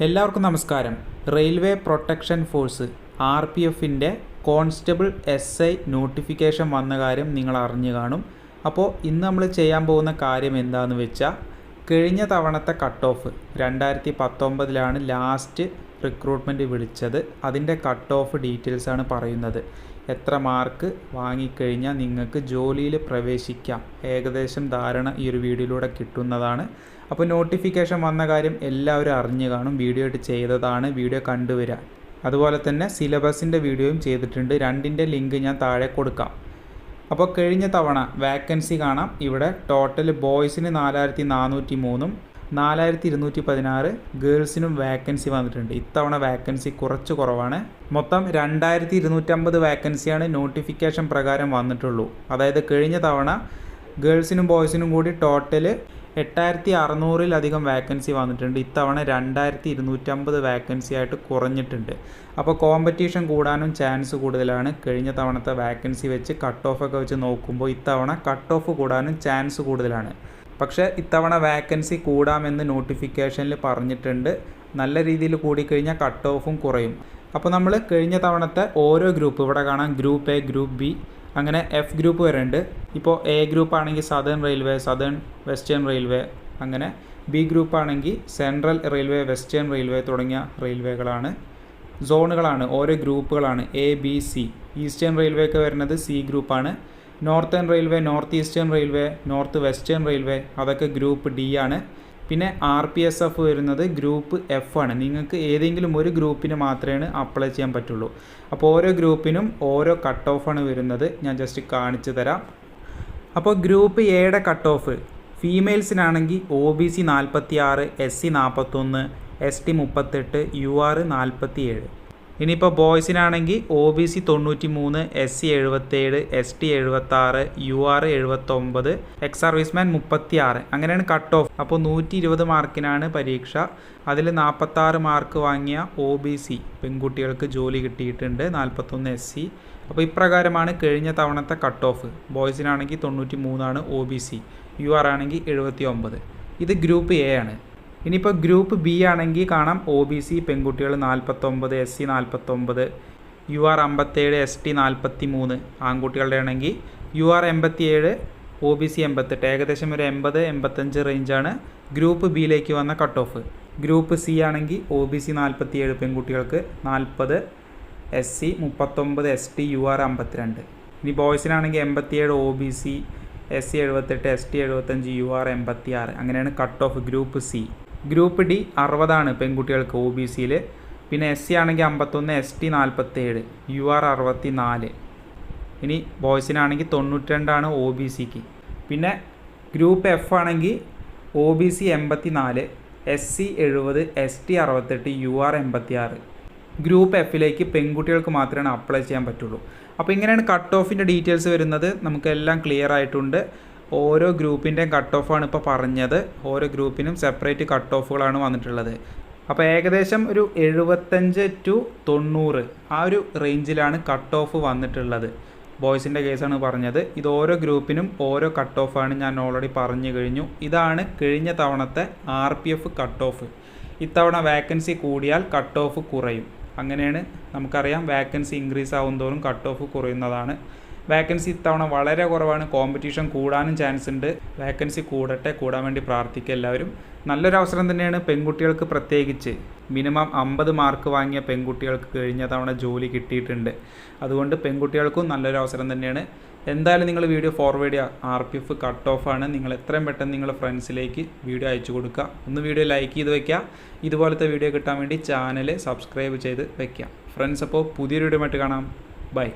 എല്ലാവർക്കും നമസ്കാരം. Railway protection force R P എഫിന്റെ കോൺസ്റ്റബിൾ എസ് ഐ നോട്ടിഫിക്കേഷൻ വന്ന കാര്യം നിങ്ങൾ അറിഞ്ഞു കാണും. അപ്പോൾ ഇന്ന് നമ്മൾ ചെയ്യാൻ പോകുന്ന കാര്യം എന്താണെന്ന് വെച്ചാൽ കഴിഞ്ഞ തവണത്തെ കട്ട് ഓഫ് രണ്ടായിരത്തി പത്തൊമ്പതിലാണ് ലാസ്റ്റ് റിക്രൂട്ട്മെന്റ് വിളിച്ചത്. അതിന്റെ കട്ട് ഓഫ് ഡീറ്റെയിൽസാണ് പറയുന്നത്. എത്ര മാർക്ക് വാങ്ങിക്കഴിഞ്ഞാൽ നിങ്ങൾക്ക് ജോലിയിൽ പ്രവേശിക്കാം. ഏകദേശം ധാരണ ഈ ഒരു വീഡിയോയിലൂടെ കിട്ടുന്നതാണ്. അപ്പോൾ നോട്ടിഫിക്കേഷൻ വന്ന കാര്യം എല്ലാവരും അറിഞ്ഞു കാണും. വീഡിയോ ആയിട്ട് ചെയ്തതാണ് വീഡിയോ കണ്ടുവരാൻ അതുപോലെ തന്നെ സിലബസിന്റെ വീഡിയോയും ചെയ്തിട്ടുണ്ട്. രണ്ടിന്റെ ലിങ്ക് ഞാൻ താഴെ കൊടുക്കാം. അപ്പോൾ കഴിഞ്ഞ തവണ വാക്കൻസി കാണാം. ഇവിടെ ടോട്ടൽ ബോയ്സിന് നാലായിരത്തി നാനൂറ്റി മൂന്നും നാലായിരത്തി ഇരുന്നൂറ്റി പതിനാറ് ഗേൾസിനും വാക്കൻസി വന്നിട്ടുണ്ട്. ഇത്തവണ വാക്കൻസി കുറച്ച് കുറവാണ്. മൊത്തം രണ്ടായിരത്തി ഇരുന്നൂറ്റമ്പത് വാക്കൻസിയാണ് നോട്ടിഫിക്കേഷൻ പ്രകാരം വന്നിട്ടുള്ളൂ. അതായത് കഴിഞ്ഞ തവണ ഗേൾസിനും ബോയ്സിനും കൂടി ടോട്ടൽ എട്ടായിരത്തി അറുന്നൂറിലധികം വാക്കൻസി വന്നിട്ടുണ്ട്. ഇത്തവണ രണ്ടായിരത്തി ഇരുന്നൂറ്റമ്പത് വാക്കൻസി ആയിട്ട് കുറഞ്ഞിട്ടുണ്ട്. അപ്പോൾ കോമ്പറ്റീഷൻ കൂടാനും ചാൻസ് കൂടുതലാണ്. കഴിഞ്ഞ തവണത്തെ വാക്കൻസി വെച്ച് കട്ട് ഓഫ് ഒക്കെ വെച്ച് നോക്കുമ്പോൾ ഇത്തവണ കട്ട് ഓഫ് കൂടാനും ചാൻസ് കൂടുതലാണ്. പക്ഷേ ഇത്തവണ വാക്കൻസി കൂടാമെന്ന് നോട്ടിഫിക്കേഷനിൽ പറഞ്ഞിട്ടുണ്ട്. നല്ല രീതിയിൽ കൂടിക്കഴിഞ്ഞാൽ കട്ട് ഓഫും കുറയും. അപ്പോൾ നമ്മൾ കഴിഞ്ഞ തവണത്തെ ഓരോ ഗ്രൂപ്പ് ഇവിടെ കാണാം ഗ്രൂപ്പ് എ ഗ്രൂപ്പ് ബി അങ്ങനെ എഫ് ഗ്രൂപ്പ് വരെ ഉണ്ട് ഇപ്പോൾ എ ഗ്രൂപ്പ് ആണെങ്കിൽ southern railway southern western railway അങ്ങനെ ബി ഗ്രൂപ്പ് ആണെങ്കിൽ സെൻട്രൽ റെയിൽവേ വെസ്റ്റേൺ റെയിൽവേ തുടങ്ങിയ റെയിൽവേകളാണ് സോണുകളാണ് ഓരോ ഗ്രൂപ്പുകളാണ് എ ബി സി ഈസ്റ്റേൺ റെയിൽവേക്ക് വരുന്നത് സി ഗ്രൂപ്പാണ് northern railway north eastern railway north western railway അതൊക്കെ ഗ്രൂപ്പ് ഡി ആണ്. പിന്നെ ആർ പി എസ് എഫ് വരുന്നത് ഗ്രൂപ്പ് എഫ് ആണ്. നിങ്ങൾക്ക് ഏതെങ്കിലും ഒരു ഗ്രൂപ്പിന് മാത്രമേ അപ്ലൈ ചെയ്യാൻ പറ്റുള്ളൂ. അപ്പോൾ ഓരോ ഗ്രൂപ്പിനും ഓരോ കട്ട് ഓഫാണ് വരുന്നത്. ഞാൻ ജസ്റ്റ് കാണിച്ചു തരാം. അപ്പോൾ ഗ്രൂപ്പ് എയുടെ കട്ട് ഓഫ് ഫീമെയിൽസിനാണെങ്കിൽ ഒ ബി സി നാൽപ്പത്തി ആറ് എസ് സി നാൽപ്പത്തൊന്ന് എസ് ടി മുപ്പത്തെട്ട് യു ആർ നാൽപ്പത്തി ഏഴ് ഇനിയിപ്പോൾ ബോയ്സിനാണെങ്കിൽ ഒ ബി സി തൊണ്ണൂറ്റി മൂന്ന് എസ് സി എഴുപത്തേഴ് എസ് ടി എഴുപത്താറ് യു ആർ എഴുപത്തൊമ്പത് എക്സ് സർവീസ്മാൻ മുപ്പത്തി ആറ് അങ്ങനെയാണ് കട്ട് ഓഫ് അപ്പോൾ നൂറ്റി ഇരുപത് മാർക്കിനാണ് പരീക്ഷ. അതിൽ നാൽപ്പത്താറ് മാർക്ക് വാങ്ങിയ ഒ ബി സി പെൺകുട്ടികൾക്ക് ജോലി കിട്ടിയിട്ടുണ്ട് നാൽപ്പത്തൊന്ന് എസ് സി അപ്പോൾ ഇപ്രകാരമാണ് കഴിഞ്ഞ തവണത്തെ കട്ട് ഓഫ് ബോയ്സിനാണെങ്കിൽ തൊണ്ണൂറ്റി മൂന്നാണ് O B C U R ആണെങ്കിൽ എഴുപത്തി ഒമ്പത് ഇത് ഗ്രൂപ്പ് എ ആണ്. ഇനിയിപ്പോൾ ഗ്രൂപ്പ് ബി ആണെങ്കിൽ കാണാം ഒ ബി സി പെൺകുട്ടികൾ നാൽപ്പത്തൊമ്പത് എസ് സി നാൽപ്പത്തൊമ്പത് യു ആർ അമ്പത്തേഴ് എസ് ടി നാൽപ്പത്തി മൂന്ന് ആൺകുട്ടികളുടെ ആണെങ്കിൽ യു ആർ എൺപത്തിയേഴ് ഒ ബി സി എൺപത്തെട്ട്. ഏകദേശം ഒരു എൺപത് എൺപത്തഞ്ച് റേഞ്ചാണ് ഗ്രൂപ്പ് ബിയിലേക്ക് വന്ന കട്ട് ഓഫ് ഗ്രൂപ്പ് സി ആണെങ്കിൽ ഒ ബി സി നാൽപ്പത്തിയേഴ് പെൺകുട്ടികൾക്ക് നാൽപ്പത് എസ് സി മുപ്പത്തൊമ്പത് എസ് ടി യു ആർ അമ്പത്തിരണ്ട്. ഇനി ബോയ്സിനാണെങ്കിൽ എൺപത്തിയേഴ് O B C S C എഴുപത്തെട്ട് എസ് ടി എഴുപത്തഞ്ച് യു ആർ എൺപത്തി ആറ് അങ്ങനെയാണ് cut off group C group D അറുപതാണ് പെൺകുട്ടികൾക്ക് ഒ ബി സിയിൽ പിന്നെ എസ് സി ആണെങ്കിൽ അമ്പത്തൊന്ന് എസ് ടി നാൽപ്പത്തേഴ് യു ആർ അറുപത്തി നാല് ഇനി ബോയ്സിനാണെങ്കിൽ തൊണ്ണൂറ്റിരണ്ടാണ് ഒ ബി സിക്ക്. പിന്നെ ഗ്രൂപ്പ് എഫ് ആണെങ്കിൽ ഒ ബി സി എൺപത്തി നാല് എസ് സി എഴുപത് എസ് ടി അറുപത്തെട്ട് യു ആർ എൺപത്തി ആറ് ഗ്രൂപ്പ് എഫിലേക്ക് പെൺകുട്ടികൾക്ക് മാത്രമേ അപ്ലൈ ചെയ്യാൻ പറ്റുള്ളൂ. അപ്പോൾ ഇങ്ങനെയാണ് കട്ട് ഓഫിന്റെ ഡീറ്റെയിൽസ് വരുന്നത്. നമുക്കെല്ലാം ക്ലിയർ ആയിട്ടുണ്ട്. ഓരോ ഗ്രൂപ്പിന്റെയും കട്ട് ഓഫാണ് ഇപ്പോൾ പറഞ്ഞത്. ഓരോ ഗ്രൂപ്പിനും സെപ്പറേറ്റ് കട്ട് ഓഫുകളാണ് വന്നിട്ടുള്ളത്. അപ്പോൾ ഏകദേശം ഒരു എഴുപത്തഞ്ച് ടു തൊണ്ണൂറ് ആ ഒരു റേഞ്ചിലാണ് കട്ട് ഓഫ് വന്നിട്ടുള്ളത്. ബോയ്സിന്റെ കേസാണ് പറഞ്ഞത്. ഇത് ഓരോ ഗ്രൂപ്പിനും ഓരോ കട്ട് ഓഫാണ് ഞാൻ ഓൾറെഡി പറഞ്ഞു കഴിഞ്ഞു. ഇതാണ് കഴിഞ്ഞ തവണത്തെ R P F cut off ഇത്തവണ വാക്കൻസി കൂടിയാൽ കട്ട് ഓഫ് കുറയും. അങ്ങനെയാണ് നമുക്കറിയാം വാക്കൻസി ഇൻക്രീസ് ആവും കട്ട് ഓഫ് കുറയുന്നതാണ്. വാക്കൻസി ഇത്തവണ വളരെ കുറവാണ്. കോമ്പറ്റീഷൻ കൂടാനും ചാൻസ് ഉണ്ട്. വാക്കൻസി കൂടട്ടെ കൂടാൻ വേണ്ടി പ്രാർത്ഥിക്കുക എല്ലാവരും. നല്ലൊരു അവസരം തന്നെയാണ് പെൺകുട്ടികൾക്ക് പ്രത്യേകിച്ച്. മിനിമം അമ്പത് മാർക്ക് വാങ്ങിയ പെൺകുട്ടികൾക്ക് കഴിഞ്ഞ തവണ ജോലി കിട്ടിയിട്ടുണ്ട്. അതുകൊണ്ട് പെൺകുട്ടികൾക്കും നല്ലൊരു അവസരം തന്നെയാണ്. എന്തായാലും നിങ്ങൾ വീഡിയോ ഫോർവേഡ് ചെയ്യുക. R P F cut off ആണ്. നിങ്ങൾ എത്രയും പെട്ടെന്ന് നിങ്ങളുടെ ഫ്രണ്ട്സിലേക്ക് വീഡിയോ അയച്ചു കൊടുക്കുക. ഒന്ന് വീഡിയോ ലൈക്ക് ചെയ്ത് വെക്കുക. ഇതുപോലത്തെ വീഡിയോ കിട്ടാൻ വേണ്ടി ചാനൽ സബ്സ്ക്രൈബ് ചെയ്ത് വയ്ക്കുക ഫ്രണ്ട്സ് അപ്പോൾ പുതിയൊരു വീഡിയോ കാണാം. ബൈ